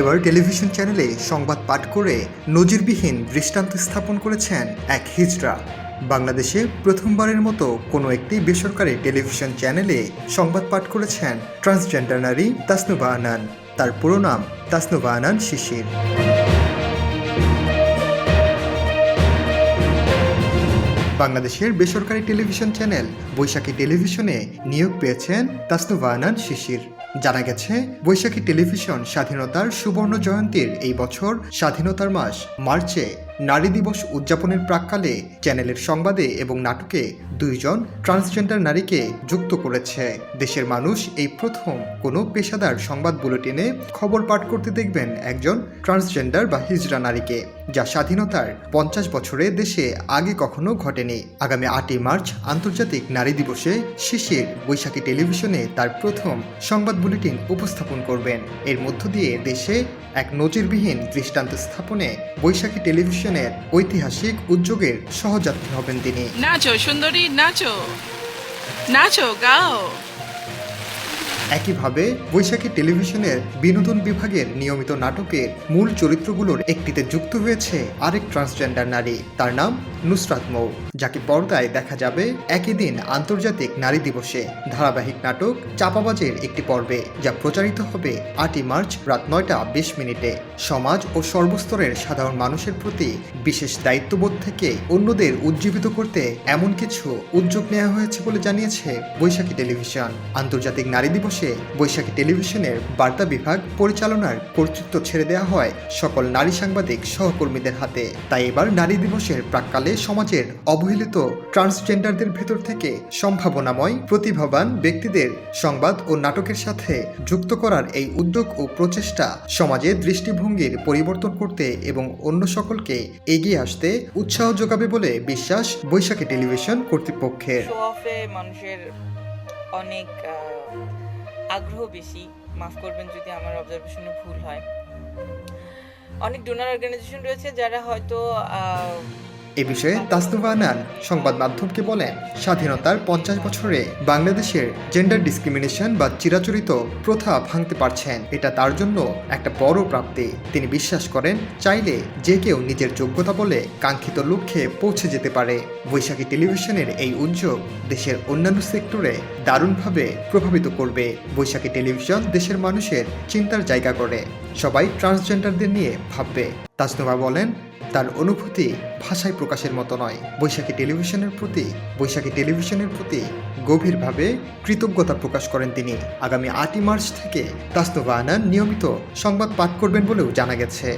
এবার টেলিভিশন চ্যানেলে সংবাদ পাঠ করে নজিরবিহীন দৃষ্টান্ত স্থাপন করেছেন এক হিজড়া। বাংলাদেশে প্রথমবারের মতো কোনো একটি বেসরকারি টেলিভিশন চ্যানেলে সংবাদ পাঠ করেছেন ট্রান্সজেন্ডার নারী তাসনুবা আনান। তার পুরো নাম তাসনুবা আনান শিশির। বাংলাদেশের বেসরকারি টেলিভিশন চ্যানেল বৈশাখী টেলিভিশনে নিয়োগ পেয়েছেন তাসনুবা আনান শিশির। জানা গেছে, বৈশাখী টেলিভিশন স্বাধীনতার সুবর্ণ জয়ন্তীর এই বছর স্বাধীনতার মাস মার্চে। নারী দিবস উদযাপনের প্রাককালে চ্যানেলের সংবাদে এবং নাটকে দুইজন ট্রান্সজেন্ডার নারীকে যুক্ত করেছে। দেশের মানুষ এই প্রথম কোনো পেশাদার সংবাদ বুলেটিনে খবর পাঠ করতে দেখবেন একজন ট্রান্সজেন্ডার বা হিজড়া নারীকে, যা স্বাধীনতার পঞ্চাশ বছরে দেশে আগে কখনো ঘটেনি। আগামী আটই মার্চ আন্তর্জাতিক নারী দিবসে শিশির বৈশাখী টেলিভিশনে তার প্রথম সংবাদ বুলেটিন উপস্থাপন করবেন। এর মধ্য দিয়ে দেশে এক নজিরবিহীন দৃষ্টান্ত স্থাপনে বৈশাখী টেলিভিশনের ঐতিহাসিক উদ্যোগের সহযাত্রী হবেন তিনি। নাচো, সুন্দরী, নাচো। নাচো, গাও। একইভাবে বৈশাখী টেলিভিশনের বিনোদন বিভাগের নিয়মিত নাটকের মূল চরিত্রগুলোর একটিতে যুক্ত হয়েছে আরেক ট্রান্সজেন্ডার নারী, তার নাম নুসরাত মৌ, যাকে পর্দায় দেখা যাবে একই দিন আন্তর্জাতিক নারী দিবসে। ধারাবাহিক নাটক চাপাবাজের একটি পর্বে, যা প্রচারিত হবে আটই মার্চ রাত নয়টা বিশ মিনিটে। সমাজ ও সর্বস্তরের সাধারণ মানুষের প্রতি বিশেষ দায়িত্ববোধ থেকে অন্যদের উজ্জীবিত করতে এমন কিছু উদ্যোগ নেওয়া হয়েছে বলে জানিয়েছে বৈশাখী টেলিভিশন। আন্তর্জাতিক নারী দিবসে বৈশাখী টেলিভিশনের বার্তা বিভাগ পরিচালনার কর্তৃত্ব ছেড়ে দেওয়া হয় সকল নারী সাংবাদিক সহকর্মীদের হাতে। তাই এবার নারী দিবসের প্রাককালে সমাজের অবহেলিত ট্রান্সজেন্ডারদের ভেতর থেকে সম্ভাবনাময়, প্রতিভাবান ব্যক্তিদের সংবাদ ও নাটকের সাথে যুক্ত করার এই উদ্যোগ ও প্রচেষ্টা সমাজে দৃষ্টিভঙ্গির পরিবর্তন করতে এবং অন্য সকলকে এগিয়ে আসতে উৎসাহ যোগাবে বলে বিশ্বাস বৈশাখী টেলিভিশন কর্তৃপক্ষের। মানুষের অনেক আগ্রহ বেশি, মাফ করবেন যদি আমার অবজারভেশনে ভুল হয়। অনেক ডোনার অর্গানাইজেশন রয়েছে যারা হয়তো এ বিষয়ে তাসনুভা আনান সংবাদ মাধ্যমকে বলেন, স্বাধীনতার পঞ্চাশ বছরে বাংলাদেশের জেন্ডার ডিসক্রিমিনেশন বা চিরাচরিত প্রথা ভাঙতে পারছেন। এটা তার জন্য একটা বড় প্রাপ্তি। তিনি বিশ্বাস করেন, চাইলে যে কেউ নিজের যোগ্যতা বলে কাঙ্ক্ষিত লক্ষ্যে পৌঁছে যেতে পারে। বৈশাখী টেলিভিশনের এই উদ্যোগ দেশের অন্যান্য সেক্টরে দারুণভাবে প্রভাবিত করবে। বৈশাখী টেলিভিশন দেশের মানুষের চিন্তার জায়গা করে। সবাই ট্রান্সজেন্ডারদের নিয়ে ভাববে। তাজনুমা বলেন, তার অনুভূতি ভাষায় প্রকাশের মতো নয়। বৈশাখী টেলিভিশনের প্রতি, বৈশাখী টেলিভিশনের প্রতি গভীরভাবে কৃতজ্ঞতা প্রকাশ করেন তিনি। আগামী আটই মার্চ থেকে তাস্তবা আনান নিয়মিত সংবাদ পাঠ করবেন বলেও জানা গেছে।